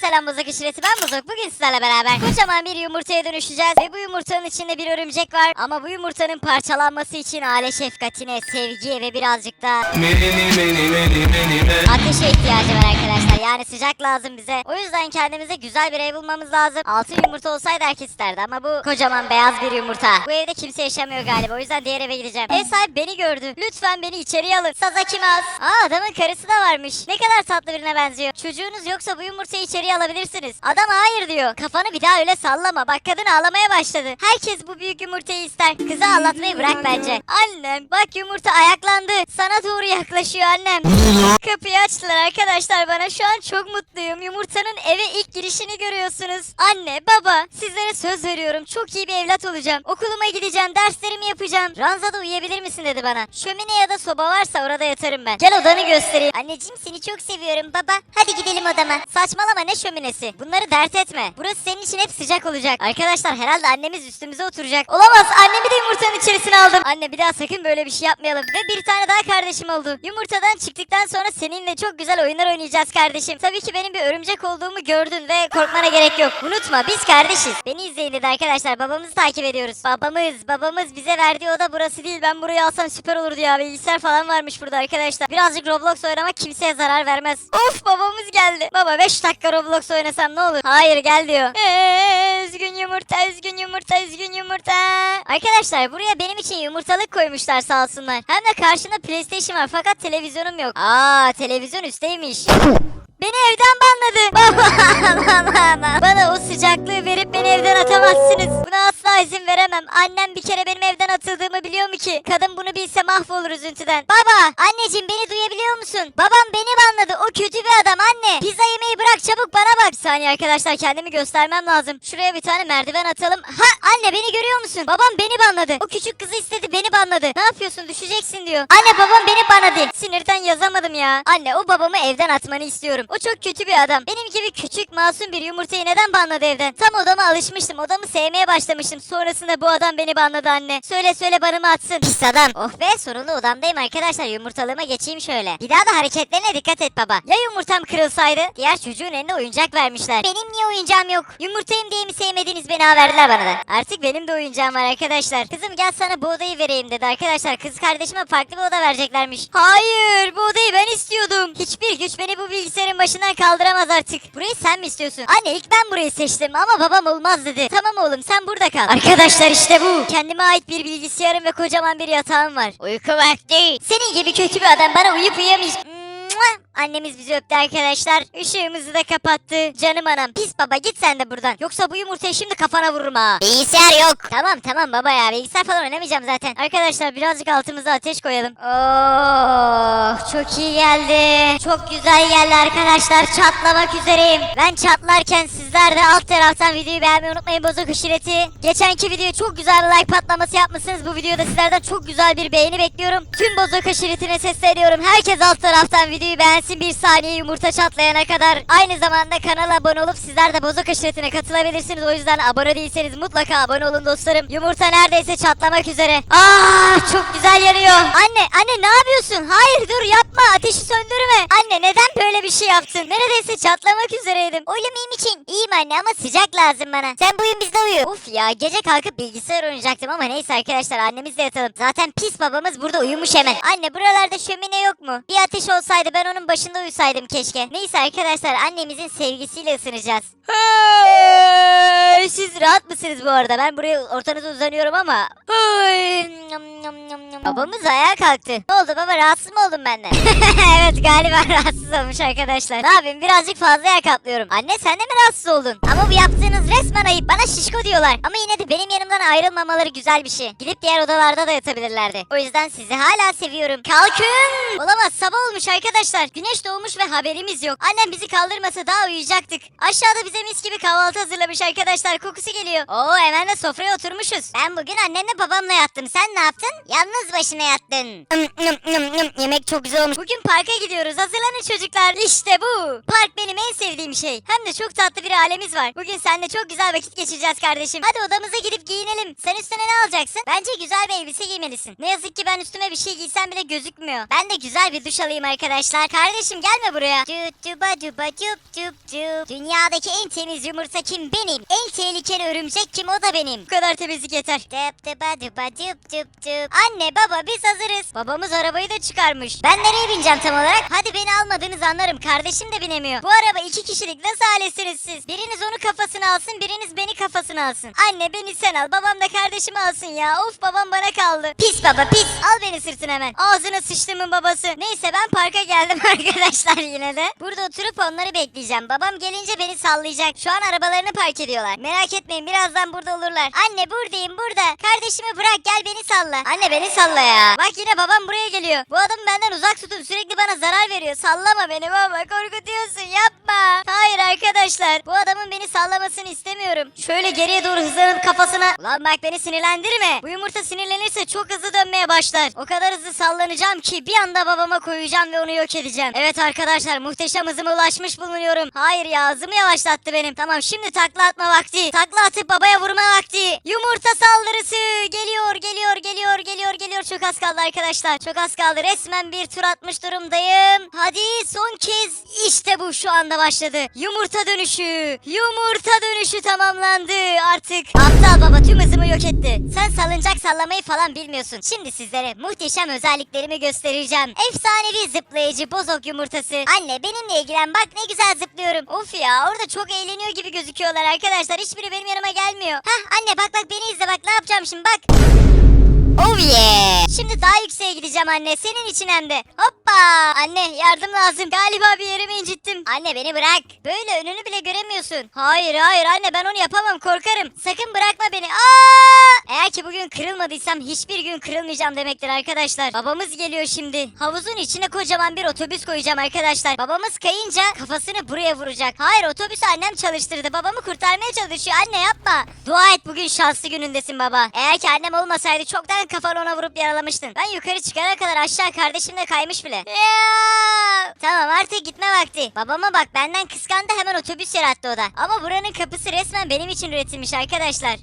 selam Bozok işareti ben Bozok. Bugün sizlerle beraber kocaman bir yumurtaya dönüşeceğiz. Ve bu yumurtanın içinde bir örümcek var. Ama bu yumurtanın parçalanması için aile şefkatine, sevgiye ve birazcık da ateşe ihtiyacı var arkadaşlar. Yani sıcak lazım bize. O yüzden kendimize güzel bir ev bulmamız lazım. Altın yumurta olsaydı herkes isterdi ama bu kocaman beyaz bir yumurta. Bu evde kimse yaşamıyor galiba. O yüzden diğer eve gideceğim. Ev sahibi beni gördü. Lütfen beni içeriye alın. Sazaki Maz. Aa adamın karısı da varmış. Ne kadar tatlı birine benziyor. Çocuğunuz yoksa bu yumurtayı içeriye alabilirsiniz. Adam hayır diyor. Kafanı bir daha öyle sallama. Bak kadın ağlamaya başladı. Herkes bu büyük yumurtayı ister. Kızı ağlatmayı bırak bence. Annem bak yumurta ayaklandı. Sana doğru yaklaşıyor annem. Kapıyı açtılar arkadaşlar bana. Şu an çok mutluyum. Yumurtanın eve ilk girişini görüyorsunuz. Anne, baba, sizlere söz veriyorum. Çok iyi bir evlat olacağım. Okuluma gideceğim, derslerimi yapacağım. Ranzada uyuyabilir misin dedi bana. Şömine ya da soba varsa orada yatarım ben. Gel odanı göstereyim. Anneciğim seni çok seviyorum baba. Hadi gidelim odama. Saçmalama ne şöminesi. Bunları dert etme. Burası senin için hep sıcak olacak. Arkadaşlar herhalde annemiz üstümüze oturacak. Olamaz. Annemi de yumurtanın içerisine aldım. Anne bir daha sakın böyle bir şey yapmayalım. Ve bir tane daha kardeşim oldu. Yumurtadan çıktıktan sonra seninle çok güzel oyunlar oynayacağız kardeşim. Tabii ki benim bir örümcek olduğumu gördün ve korkmana gerek yok. Unutma biz kardeşiz. Beni izleyin dedi arkadaşlar. Babamızı takip ediyoruz. Babamız, babamız bize verdiği oda burası değil. Ben burayı alsam süper olurdu ya. Bilgisayar falan varmış burada arkadaşlar. Birazcık Roblox oynamak kimseye zarar vermez. Of babamız geldi. Baba 5 dakika Roblox oynasam ne olur? Hayır gel diyor. Ee, üzgün yumurta, üzgün yumurta, üzgün yumurta. Arkadaşlar buraya benim için yumurtalık koymuşlar sağ olsunlar. Hem de karşında PlayStation var fakat televizyonum yok. Aa televizyon üstteymiş. Beni evden banladı. Annem bir kere benim evden atıldığımı biliyor mu ki? Kadın bunu bilse mahvolur üzüntüden. Baba, anneciğim beni duyabiliyor musun? Babam beni banladı. O kötü bir adam anne. Pizza yemeyi bırak çabuk bana bak. Bir saniye arkadaşlar kendimi göstermem lazım. Şuraya bir tane merdiven atalım. Ha anne beni görüyor musun? Babam beni banladı. O küçük kızı istedi beni banladı. Ne yapıyorsun düşeceksin diyor. Anne babam beni banladı. Sinirden yazamadım ya. Anne o babamı evden atmanı istiyorum. O çok kötü bir adam. Benim gibi küçük masum bir yumurtayı neden banladı evden? Tam odama alışmıştım. Odamı sevmeye başlamıştım. Sonrasında bu adam beni banladı anne. Söyle söyle barımı atsın. Pis adam. Oh be sorunlu odamdayım arkadaşlar. Yumurtalığıma geçeyim şöyle. Bir daha da hareketlerine dikkat et baba. Ya yumurtam kırılsaydı? Diğer çocuğun eline oyuncak vermişler. Benim niye oyuncağım yok? Yumurtayım diye mi sevmediniz beni ha verdiler bana da. Artık benim de oyuncağım var arkadaşlar. Kızım gel sana bu odayı vereyim dedi arkadaşlar. Kız kardeşime farklı bir oda vereceklermiş. Hayır bu odayı ben istiyordum. Hiçbir güç beni bu bilgisayarın başından kaldıramaz artık. Burayı sen mi istiyorsun? Anne ilk ben burayı seçtim ama babam olmaz dedi. Tamam oğlum sen burada kal. Arkadaşlar işte bu. Kendime ait bir bilgisayarım ve kocaman bir yatağım var. Uyku vakti. Senin gibi kötü bir adam bana uyup uyuyamayacak. Annemiz bizi öptü arkadaşlar. Işığımızı da kapattı. Canım anam. Pis baba git sen de buradan. Yoksa bu yumurtayı şimdi kafana vururum ha. Bilgisayar yok. Tamam tamam baba ya. Bilgisayar falan oynamayacağım zaten. Arkadaşlar birazcık altımıza ateş koyalım. Oh çok iyi geldi. Çok güzel geldi arkadaşlar. Çatlamak üzereyim. Ben çatlarken sizler de alt taraftan videoyu beğenmeyi unutmayın bozuk aşireti. Geçenki video çok güzel bir like patlaması yapmışsınız. Bu videoda sizlerden çok güzel bir beğeni bekliyorum. Tüm bozuk aşiretine sesleniyorum. Herkes alt taraftan videoyu beğensin bir saniye yumurta çatlayana kadar. Aynı zamanda kanala abone olup sizler de bozuk aşiretine katılabilirsiniz. O yüzden abone değilseniz mutlaka abone olun dostlarım. Yumurta neredeyse çatlamak üzere. Aa çok güzel yanıyor. Anne anne ne yapıyorsun? Hayır dur yapma ateşi söndürme. Anne neden böyle bir şey yaptın? Neredeyse çatlamak üzereydim. Oğlum iyiyim için. İyiyim anne ama sıcak lazım bana. Sen bu uyum bizde uyu. Of ya gece kalkıp bilgisayar oynayacaktım ama neyse arkadaşlar annemizle yatalım. Zaten pis babamız burada uyumuş hemen. Anne buralarda şömine yok mu? Bir ateş olsaydı ben onun başında uyusaydım keşke. Neyse arkadaşlar annemizin sevgisiyle ısınacağız. Hey, Siz rahat mısınız bu arada? Ben buraya ortanıza uzanıyorum ama. Hey. Babamız ayağa kalktı. Ne oldu baba rahatsız mı oldun benden? evet galiba rahatsız olmuş arkadaşlar. Ne yapayım birazcık fazla yer kaplıyorum. Anne sen de mi rahatsız oldun? Ama bu yaptığınız resmen ayıp. Bana şişko diyorlar. Ama yine de benim yanımdan ayrılmamaları güzel bir şey. Gidip diğer odalarda da yatabilirlerdi. O yüzden sizi hala seviyorum. Kalkın! Olamaz sabah olmuş arkadaşlar. Güneş doğmuş ve haberimiz yok. Annem bizi kaldırmasa daha uyuyacaktık. Aşağıda bize mis gibi kahvaltı hazırlamış arkadaşlar. arkadaşlar kokusu geliyor. Oo hemen de sofraya oturmuşuz. Ben bugün annemle babamla yattım. Sen ne yaptın? Yalnız başına yattın. Yemek çok güzel olmuş. Bugün parka gidiyoruz. Hazırlanın çocuklar. İşte bu. Park benim en sevdiğim şey. Hem de çok tatlı bir ailemiz var. Bugün seninle çok güzel vakit geçireceğiz kardeşim. Hadi odamıza gidip giyinelim. Sen üstüne ne alacaksın? Bence güzel bir elbise giymelisin. Ne yazık ki ben üstüme bir şey giysem bile gözükmüyor. Ben de güzel bir duş alayım arkadaşlar. Kardeşim gelme buraya. Cüp cüba cüba cüp cüp cüp. Dünyadaki en temiz yumurta kim? Benim. En tehlikeli örümcek kim? O da benim. Bu kadar temizlik yeter. Cüp cüba cüba cüp cüp cüp. Anne baba biz hazırız. Babamız arabayı da çıkarmış. Ben nereye bineceğim tam olarak? Hadi beni almadığınızı anlarım. Kardeşim de binemiyor. Bu araba iki kişilik. Nasıl ailesiniz siz? Biriniz onu kafasına alsın, biriniz beni kafasına alsın. Anne beni sen al, babam da kardeşimi alsın ya. Of babam bana kaldı. Pis baba pis. Al beni sırtına hemen. Ağzına sıçtımın babası. Neyse ben parka geldim arkadaşlar yine de. Burada oturup onları bekleyeceğim. Babam gelince beni sallayacak. Şu an arabalarını park ediyorlar. Merak etmeyin birazdan burada olurlar. Anne buradayım burada. Kardeşimi bırak gel beni salla. Anne beni salla ya. Bak yine babam buraya geliyor. Bu adamı benden uzak tutun. Sürekli bana zarar veriyor. Sallama beni baba. Korkutuyorsun. Yapma. Hayır arkadaşlar. Bu adamın beni sallamasını istemiyorum. Şöyle geriye doğru hızlanıp kafasına. Ulan bak beni sinirlendirme. Bu yumurta sinirlenirse çok hızlı dönmeye başlar. O kadar hızlı sallanacağım ki bir anda babama koyacağım ve onu yok edeceğim. Evet arkadaşlar muhteşem hızıma ulaşmış bulunuyorum. Hayır ya hızımı yavaşlattı benim. Tamam şimdi takla atma vakti. Takla atıp babaya vurma vakti. Yumurta saldırısı. Geliyor geliyor geliyor geliyor geliyor. Çok az kaldı arkadaşlar. Çok az kaldı. Resmen bir tur atmış durumdayım. Hadi son kez. İşte bu şu anda başladı. Yumurta dönüşü. Yumurta dönüşü tamamlandı. Artık aptal baba tüm hızımı yok etti. Sen salıncak sallamayı falan bilmiyorsun. Şimdi sizlere muhteşem özelliklerimi göstereceğim. Efsanevi zıplayıcı bozok yumurtası. Anne benimle ilgilen bak ne güzel zıplıyorum. Of ya orada çok eğleniyor gibi gözüküyorlar arkadaşlar. Hiçbiri benim yanıma gelmiyor. Hah anne bak bak beni izle bak ne yapacağım şimdi bak. Oh yeah. Şimdi daha yükseğe gideceğim anne. Senin için hem de. Hoppa. Anne yardım lazım. Galiba bir yerimi incittim. Anne beni bırak. Böyle önünü bile göremiyorsun. Hayır hayır anne ben onu yapamam korkarım. Sakın bırakma beni. Aa! Eğer ki bugün kırılmadıysam hiçbir gün kırılmayacağım demektir arkadaşlar. Babamız geliyor şimdi. Havuzun içine kocaman bir otobüs koyacağım arkadaşlar. Babamız kayınca kafasını buraya vuracak. Hayır otobüsü annem çalıştırdı. Babamı kurtarmaya çalışıyor. Anne yapma. Dua et bugün şanslı günündesin baba. Eğer ki annem olmasaydı çoktan kafanı ona vurup yaralamıştın. Ben yukarı çıkana kadar aşağı kardeşim de kaymış bile. Ya! Tamam artık gitme vakti. Babama bak benden kıskandı hemen otobüs yarattı o da. Ama buranın kapısı resmen benim için üretilmiş arkadaşlar.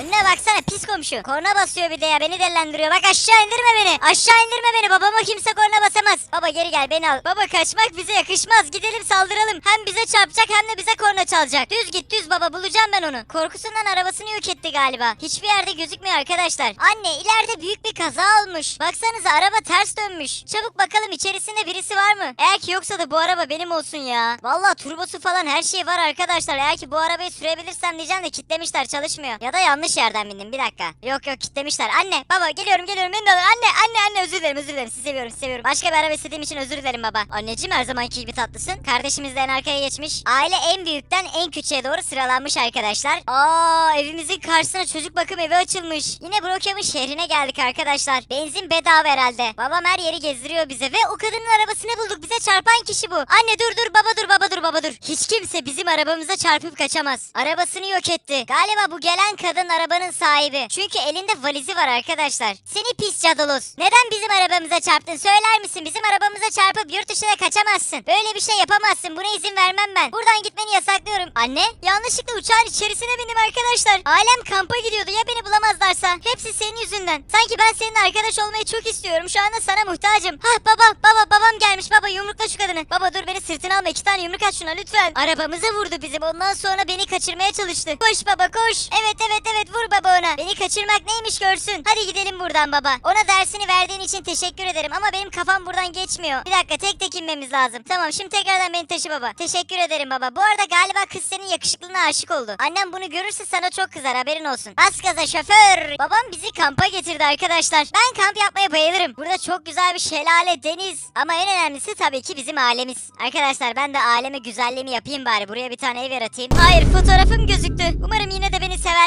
Önüne baksana pis komşu. Korna basıyor bir de ya beni delendiriyor. Bak aşağı indirme beni. Aşağı indirme beni. Babama kimse korna basamaz. Baba geri gel beni al. Baba kaçmak bize yakışmaz. Gidelim saldıralım. Hem bize çarpacak hem de bize korna çalacak. Düz git düz baba bulacağım ben onu. Korkusundan arabasını yok etti galiba. Hiçbir yerde gözükmüyor arkadaşlar. Anne ileride büyük bir kaza olmuş. Baksanıza araba ters dönmüş. Çabuk bakalım içerisinde birisi var mı? Eğer ki yoksa da bu araba benim olsun ya. Vallahi turbosu falan her şey var arkadaşlar. Eğer ki bu arabayı sürebilirsem diyeceğim de kitlemişler çalışmıyor. Ya da yanlış yerden bindim bir dakika. Yok yok kitlemişler. Anne baba geliyorum geliyorum beni de. Anne anne anne özür dilerim özür dilerim. Sizi seviyorum sizi seviyorum. Başka bir araba istediğim için özür dilerim baba. Anneciğim her zamanki gibi tatlısın. Kardeşimiz de en arkaya geçmiş. Aile en büyükten en küçüğe doğru sıralanmış arkadaşlar. Aa evimizin karşısına çocuk bakım evi açılmış. Yine Brookhaven şehrine geldik arkadaşlar. Benzin bedava herhalde. Babam her yeri gezdiriyor bize ve o kadının arabasını bulduk. Bize çarpan kişi bu. Anne dur dur baba dur baba dur baba dur. Hiç kimse bizim arabamıza çarpıp kaçamaz. Arabasını yok etti. Galiba bu gelen kadın arabanın sahibi. Çünkü elinde valizi var arkadaşlar. Seni pis cadolos. Neden bizim arabamıza çarptın? Söyler misin? Bizim arabamıza çarpıp yurt dışına kaçamazsın. Böyle bir şey yapamazsın. Buna izin vermem ben. Buradan gitmeni yasaklıyorum. Anne yanlışlıkla uçağın içerisine bindim arkadaşlar. Ailem kampa gidiyordu ya beni bulamazlarsa. Hepsi senin yüzünden. Sanki ben senin arkadaş olmayı çok istiyorum. Şu anda sana muhtacım. Hah baba baba babam gelmiş. Baba yumrukla şu kadını. Baba dur beni sırtına alma. iki tane yumruk at şuna lütfen. Arabamıza vurdu bizim. Ondan sonra beni kaçırmaya çalıştı. Koş baba koş. Evet evet evet vur baba ona. Beni kaçırmak neymiş görsün. Hadi gidelim buradan baba. Ona dersini verdiğin için teşekkür ederim ama benim kafam buradan geçmiyor. Bir dakika tek tek inmemiz lazım. Tamam şimdi tekrardan beni taşı baba. Teşekkür ederim baba. Bu arada galiba kız senin yakışıklığına aşık oldu. Annem bunu görürse sana çok kızar haberin olsun. Bas gaza şoför. Babam bizi kampa getirdi arkadaşlar. Ben kamp yapmaya bayılırım. Burada çok güzel bir şelale, deniz. Ama en önemlisi tabii ki bizim ailemiz. Arkadaşlar ben de aileme güzelliğimi yapayım bari. Buraya bir tane ev yaratayım. Hayır fotoğrafım gözüktü. Umarım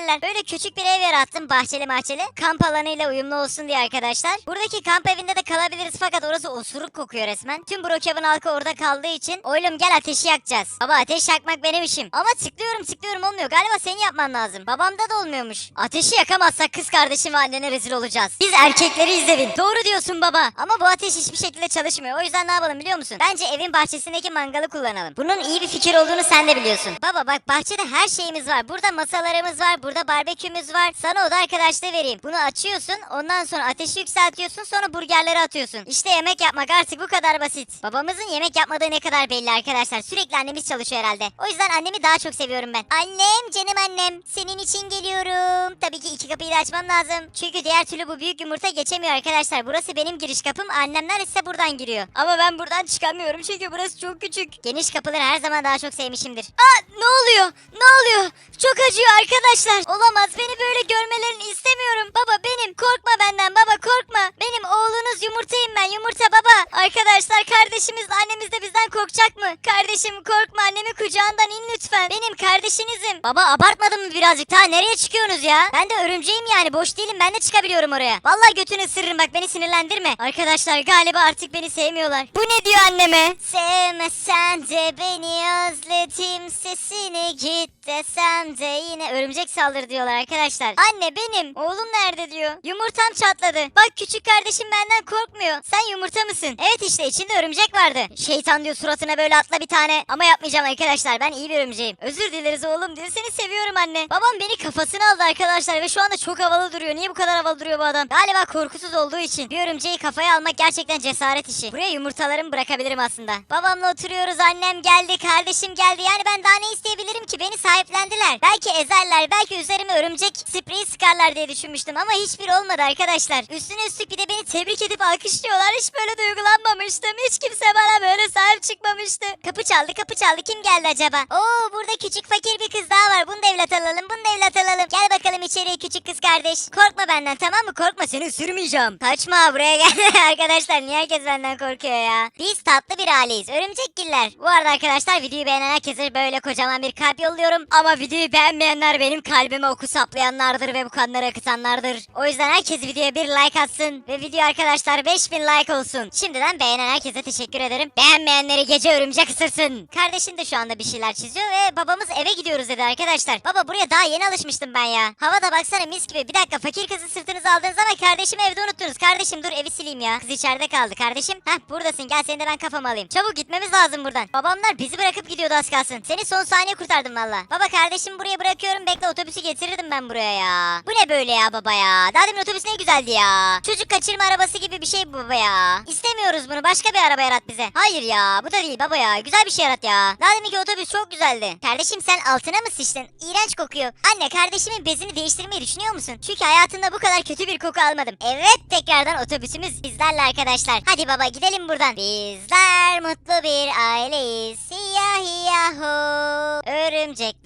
yine de beni severler. Böyle küçük bir ev yarattım. Bahçeli mahçeli. Kamp alanıyla uyumlu olsun diye arkadaşlar. Buradaki kamp evinde de kalabiliriz fakat orası osuruk kokuyor resmen. Tüm Brookhaven halkı orada kaldığı için oğlum gel ateşi yakacağız. Baba ateş yakmak benim işim. Ama tıklıyorum tıklıyorum olmuyor. Galiba senin yapman lazım. Babamda da olmuyormuş. Ateşi yakamazsak kız kardeşim ve annene rezil olacağız. Biz erkekleri izlevin. Doğru diyorsun baba. Ama bu ateş hiçbir şekilde çalışmıyor. O yüzden ne yapalım biliyor musun? Bence evin bahçesindeki mangalı kullanalım. Bunun iyi bir fikir olduğunu sen de biliyorsun. Baba bak bahçede her şeyimiz var. Burada masalarımız var. Burada barbekümüz var. Sana oda arkadaşlığı vereyim. Bunu açıyorsun. Ondan sonra ateşi yükseltiyorsun. Sonra burgerleri atıyorsun. İşte yemek yapmak artık bu kadar basit. Babamızın yemek yapmadığı ne kadar belli arkadaşlar. Sürekli annemiz çalışıyor herhalde. O yüzden annemi daha çok seviyorum ben. Annem canım annem. Senin için geliyorum. Tabii ki iki kapıyı da açmam lazım. Çünkü diğer türlü bu büyük yumurta geçemiyor arkadaşlar. Burası benim giriş kapım. Annemler ise buradan giriyor. Ama ben buradan çıkamıyorum çünkü burası çok küçük. Geniş kapıları her zaman daha çok sevmişimdir. Aa ne oluyor? Ne oluyor? Çok acıyor arkadaşlar. Olamaz. Beni böyle görmelerini istemiyorum. Baba benim. Korkma benden baba korkma. Benim oğlunuz yumurtayım ben. Yumurta baba. Arkadaşlar kardeşimiz annemiz de bizden korkacak mı? Kardeşim korkma annemi kucağından in lütfen. Benim kardeşinizim. Baba abartmadın mı birazcık? Ta nereye çıkıyorsunuz ya? Ben de örümceğim yani. Boş değilim. Ben de çıkabiliyorum oraya. Vallahi götünü ısırırım bak beni sinirlendirme. Arkadaşlar galiba artık beni sevmiyorlar. Bu ne diyor anneme? Sevmesen de beni özledim sesini git desem de yine örümcek saldır diyorlar arkadaşlar. Anne benim. Oğlum nerede diyor. Yumurtam çatladı. Bak küçük kardeşim benden korkmuyor. Sen yumurta mısın? Evet işte içinde örümcek vardı. Şeytan diyor suratına böyle atla bir tane. Ama yapmayacağım arkadaşlar ben iyi bir örümceğim. Özür dileriz oğlum diyor. Seni seviyorum anne. Babam beni kafasına aldı arkadaşlar ve şu anda çok havalı duruyor. Niye bu kadar havalı duruyor bu adam? Galiba korkusuz olduğu için. Bir örümceği kafaya almak gerçekten cesaret işi. Buraya yumurtalarımı bırakabilirim aslında. Babamla oturuyoruz annem geldi kardeşim geldi. Yani ben daha ne isteyebilirim ki? Beni sahiplendiler. Belki ezerler belki üzerime örümcek spreyi sıkarlar diye düşünmüştüm ama hiçbir olmadı arkadaşlar. Üstüne üstlük bir de beni tebrik edip alkışlıyorlar. Hiç böyle duygulanmamıştım. Hiç kimse bana böyle sahip çıkmamıştı. Kapı çaldı kapı çaldı. Kim geldi acaba? Oo burada küçük fakir bir kız daha var. Bunu da evlat alalım. Bunu da evlat alalım. Gel bakalım içeriye küçük kız kardeş. Korkma benden tamam mı? Korkma seni ısırmayacağım. Kaçma buraya gel. arkadaşlar niye herkes benden korkuyor ya? Biz tatlı bir aileyiz. Örümcekgiller. Bu arada arkadaşlar videoyu beğenen herkese böyle kocaman bir kalp yolluyorum. Ama videoyu beğenmeyenler benim kalbime oku saplayanlardır ve bu kanları akıtanlardır. O yüzden herkes videoya bir like atsın. Ve video arkadaşlar 5000 like olsun. Şimdiden beğenen herkese teşekkür ederim. Beğenmeyenleri gece örümcek ısırsın. Kardeşim de şu anda bir şeyler çiziyor ve babamız eve gidiyoruz dedi arkadaşlar. Baba buraya daha yeni alışmıştım ben ya. Havada baksana mis gibi. Bir dakika fakir kızı sırtınıza aldığınız ama kardeşimi evde unuttunuz. Kardeşim dur evi sileyim ya. Kız içeride kaldı kardeşim. Heh buradasın gel seni de ben kafama alayım. Çabuk gitmemiz lazım buradan. Babamlar bizi bırakıp gidiyordu az kalsın. Seni son saniye kurtardım valla. Baba kardeşim buraya bırakıyorum bekle otobüsü getirirdim ben buraya ya. Bu ne böyle ya baba ya. Daha demin otobüs ne güzeldi ya. Çocuk kaçırma arabası gibi bir şey bu baba ya. İstemiyoruz bunu başka bir araba yarat bize. Hayır ya bu da değil baba ya. Güzel bir şey yarat ya. Daha deminki otobüs çok güzeldi. Kardeşim sen altına mı sıçtın? İğrenç kokuyor. Anne kardeşimin bezini değiştirmeyi düşünüyor musun? Çünkü hayatında bu kadar kötü bir koku almadım. Evet tekrardan otobüsümüz bizlerle arkadaşlar. Hadi baba gidelim buradan. Bizler mutlu bir aileyiz. Hiyahi yahu.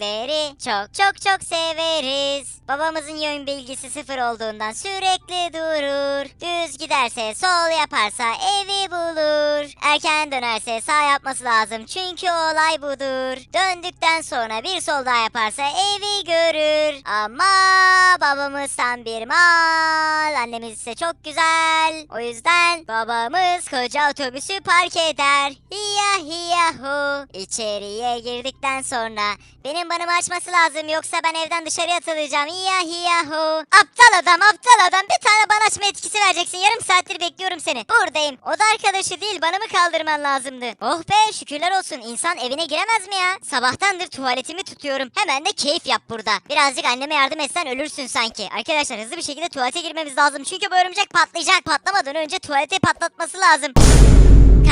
Örümcekleri çok çok çok severiz. Babamızın yön bilgisi sıfır olduğundan sürekli durur. Düz giderse sol yaparsa evi bulur. Erken dönerse sağ yapması lazım çünkü olay budur. Döndükten sonra bir sol daha yaparsa evi görür. Ama babamız tam bir mal. Annemiz ise çok güzel. O yüzden babamız koca otobüsü park eder. Hiya hiyahu. İçeriye girdikten sonra benim banımı açması lazım yoksa ben evden dışarı atılacağım. Hiya hiyahu. Aptal adam aptal adam bir tane ban açma etkisi vereceksin. Yarım saattir bekliyorum seni. Buradayım. O da arkadaşı değil banımı kaldırman lazımdı. Oh be şükürler olsun. İnsan evine giremez mi ya? Sabahtandır tuvaletimi tutuyorum. Hemen de keyif yap burada. Birazcık anneme yardım etsen ölürsün sanki. Arkadaşlar hızlı bir şekilde tuvalete girmemiz lazım. Çünkü bu örümcek patlayacak. Patlamadan önce tuvalete patlatması lazım.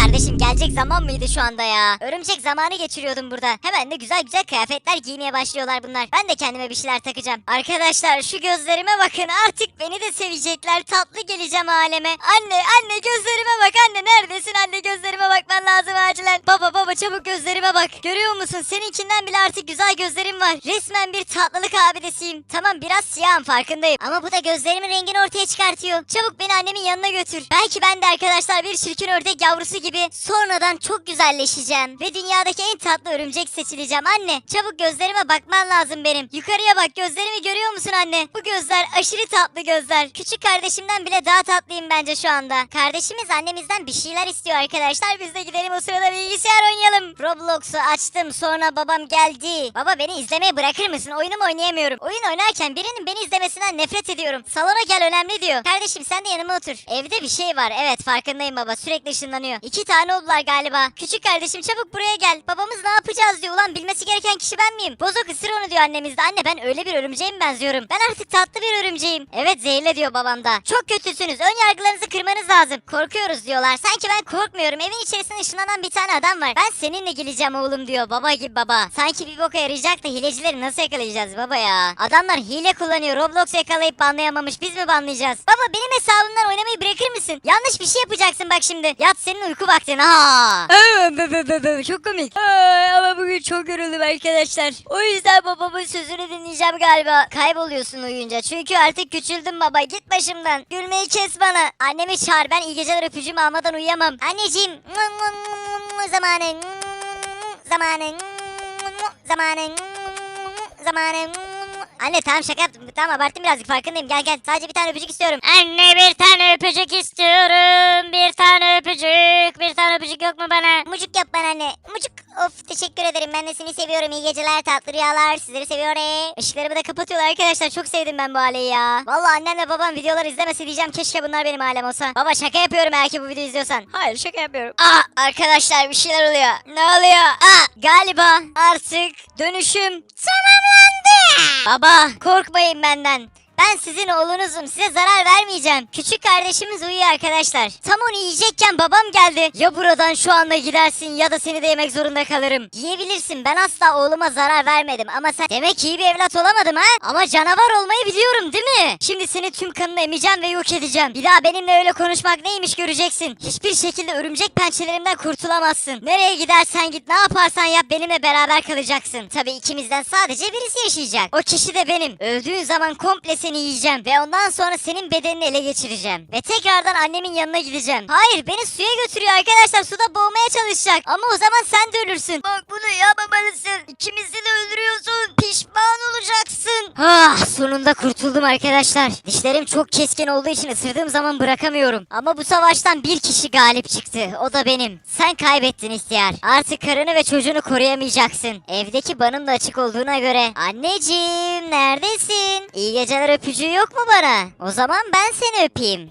Kardeşim gelecek zaman mıydı şu anda ya? Örümcek zamanı geçiriyordum burada. Hemen de güzel güzel kıyafetler giymeye başlıyorlar bunlar. Ben de kendime bir şeyler takacağım. Arkadaşlar şu gözlerime bakın artık beni de sevecekler. Tatlı geleceğim aleme. Anne anne gözlerime bak anne neredesin anne gözlerime bakman lazım acilen. Baba baba çabuk gözlerime bak. Görüyor musun seninkinden bile artık güzel gözlerim var. Resmen bir tatlılık abidesiyim. Tamam biraz siyahım farkındayım. Ama bu da gözlerimin rengini ortaya çıkartıyor. Çabuk beni annemin yanına götür. Belki ben de arkadaşlar bir çirkin ördek yavrusu gibi sonradan çok güzelleşeceğim. Ve dünyadaki en tatlı örümcek seçileceğim. Anne çabuk gözlerime bakman lazım benim. Yukarıya bak gözlerimi görüyor musun anne? Bu gözler aşırı tatlı gözler. Küçük kardeşimden bile daha tatlıyım bence şu anda. Kardeşimiz annemizden bir şeyler istiyor arkadaşlar. Biz de gidelim o sırada bilgisayar oynayalım. Roblox'u açtım sonra babam geldi. Baba beni izlemeye bırakır mısın? Oyunumu oynayamıyorum. Oyun oynarken birinin beni izlemesinden nefret ediyorum. Salona gel önemli diyor. Kardeşim sen de yanıma otur. Evde bir şey var. Evet farkındayım baba. Sürekli ışınlanıyor. İki tane oldular galiba. Küçük kardeşim çabuk buraya gel. Babamız ne yapacağız diyor. Ulan bilmesi gereken kişi ben miyim? Bozok ısır onu diyor annemiz de. Anne ben öyle bir örümceğe mi benziyorum? Ben artık tatlı bir örümceğim. Evet zehirle diyor babam da. Çok kötüsünüz. Ön yargılarınızı kırmanız lazım. Korkuyoruz diyorlar. Sanki ben korkmuyorum. Evin içerisinde ışınlanan bir tane adam var. Ben seninle geleceğim oğlum diyor. Baba gibi baba. Sanki bir boka yarayacak da hilecileri nasıl yakalayacağız baba ya? Adamlar hile kullanıyor. Roblox yakalayıp banlayamamış. Biz mi banlayacağız? Baba benim hesabımdan oynamayı bırakır mısın? Yanlış bir şey yapacaksın bak şimdi. Yat senin uyku vaktin ha. çok komik. Ama bugün çok yoruldum arkadaşlar. O yüzden babamın sözünü dinleyeceğim galiba. Kayboluyorsun uyuyunca. Çünkü artık küçüldüm baba. Git başımdan. Gülmeyi kes bana. Annemi çağır. Ben iyi geceler öpücüğümü almadan uyuyamam. Anneciğim. Zamanı. Zamanı. Zamanı. Zamanı. Anne tamam şaka yaptım. Tamam abarttım birazcık farkındayım. Gel gel. Sadece bir tane öpücük istiyorum. Anne bir tane öpücük istiyorum. Bir tane öpücük. Bir tane öpücük yok mu bana? Mucuk yap bana anne. Mucuk. Of teşekkür ederim. Ben de seni seviyorum. İyi geceler tatlı rüyalar. Sizleri seviyorum. Işıklarımı da kapatıyorlar arkadaşlar. Çok sevdim ben bu aileyi ya. Vallahi annemle babam videoları izlemese diyeceğim. Keşke bunlar benim ailem olsa. Baba şaka yapıyorum eğer ki bu videoyu izliyorsan. Hayır şaka yapıyorum. Aa arkadaşlar bir şeyler oluyor. Ne oluyor? Aa galiba artık dönüşüm tamamlandı. Baba korkmayın benden. Ben sizin oğlunuzum. Size zarar vermeyeceğim. Küçük kardeşimiz uyuyor arkadaşlar. Tam onu yiyecekken babam geldi. Ya buradan şu anda gidersin ya da seni de yemek zorunda kalırım. Yiyebilirsin. Ben asla oğluma zarar vermedim. Ama sen demek iyi bir evlat olamadım ha? Ama canavar olmayı biliyorum değil mi? Şimdi seni tüm kanını emeceğim ve yok edeceğim. Bir daha benimle öyle konuşmak neymiş göreceksin. Hiçbir şekilde örümcek pençelerimden kurtulamazsın. Nereye gidersen git ne yaparsan yap benimle beraber kalacaksın. Tabii ikimizden sadece birisi yaşayacak. O kişi de benim. Öldüğün zaman komple seni yiyeceğim ve ondan sonra senin bedenini ele geçireceğim. Ve tekrardan annemin yanına gideceğim. Hayır beni suya götürüyor arkadaşlar suda boğmaya çalışacak. Ama o zaman sen de ölürsün. Bak bunu yapmamalısın. İkimizi de öldürüyorsun. Pişman olacaksın. Ah sonunda kurtuldum arkadaşlar. Dişlerim çok keskin olduğu için ısırdığım zaman bırakamıyorum. Ama bu savaştan bir kişi galip çıktı. O da benim. Sen kaybettin ihtiyar. Artık karını ve çocuğunu koruyamayacaksın. Evdeki banım da açık olduğuna göre. Anneciğim neredesin? İyi geceler öpücüğü yok mu bana? O zaman ben seni öpeyim.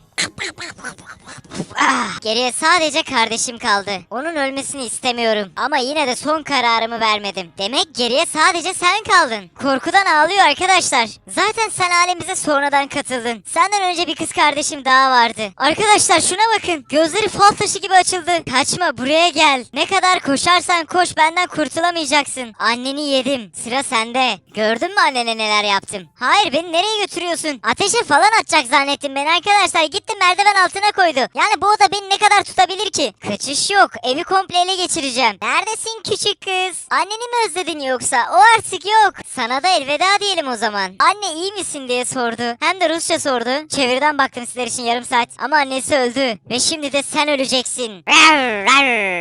Geriye sadece kardeşim kaldı. Onun ölmesini istemiyorum. Ama yine de son kararımı vermedim. Demek geriye sadece sen kaldın. Korkudan ağlıyor arkadaşlar. Zaten sen ailemize sonradan katıldın. Senden önce bir kız kardeşim daha vardı. Arkadaşlar şuna bakın. Gözleri fal taşı gibi açıldı. Kaçma buraya gel. Ne kadar koşarsan koş benden kurtulamayacaksın. Anneni yedim. Sıra sende. Gördün mü annene neler yaptım? Hayır beni nereye götürüyorsun? Ateşe falan atacak zannettim ben arkadaşlar. Gitti merdiven altına koydu. Yani bu oda beni ne kadar tutabilir ki? Kaçış yok. Evi komple ele geçireceğim. Neredesin küçük kız? Anneni mi özledin yoksa? O artık yok. Sana da elveda diyelim o zaman. Anne iyi misin diye sordu. Hem de Rusça sordu. Çeviriden baktım sizler için yarım saat. Ama annesi öldü. Ve şimdi de sen öleceksin.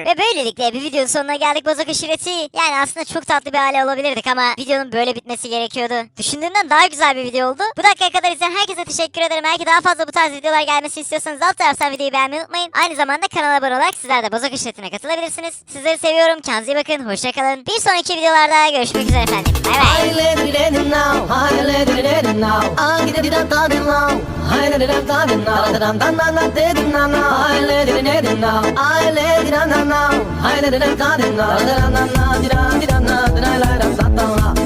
Ve böylelikle bir videonun sonuna geldik bozuk aşireti. Yani aslında çok tatlı bir aile olabilirdik ama videonun böyle bitmesi gerekiyordu. Düşündüğümden daha güzel bir video oldu. Bu dakikaya kadar izleyen herkese teşekkür ederim. Belki daha fazla bu tarz videolar gelmesini istiyorsanız alt taraftan videoyu beğenmeyi unutmayın. Aynı zamanda kanala abone olarak sizler de bozuk aşiretine katılabilirsiniz. Sizleri seviyorum. Kendinize iyi bakın. Hoşçakalın. Bir sonraki videolarda görüşmek üzere efendim. Bay bay.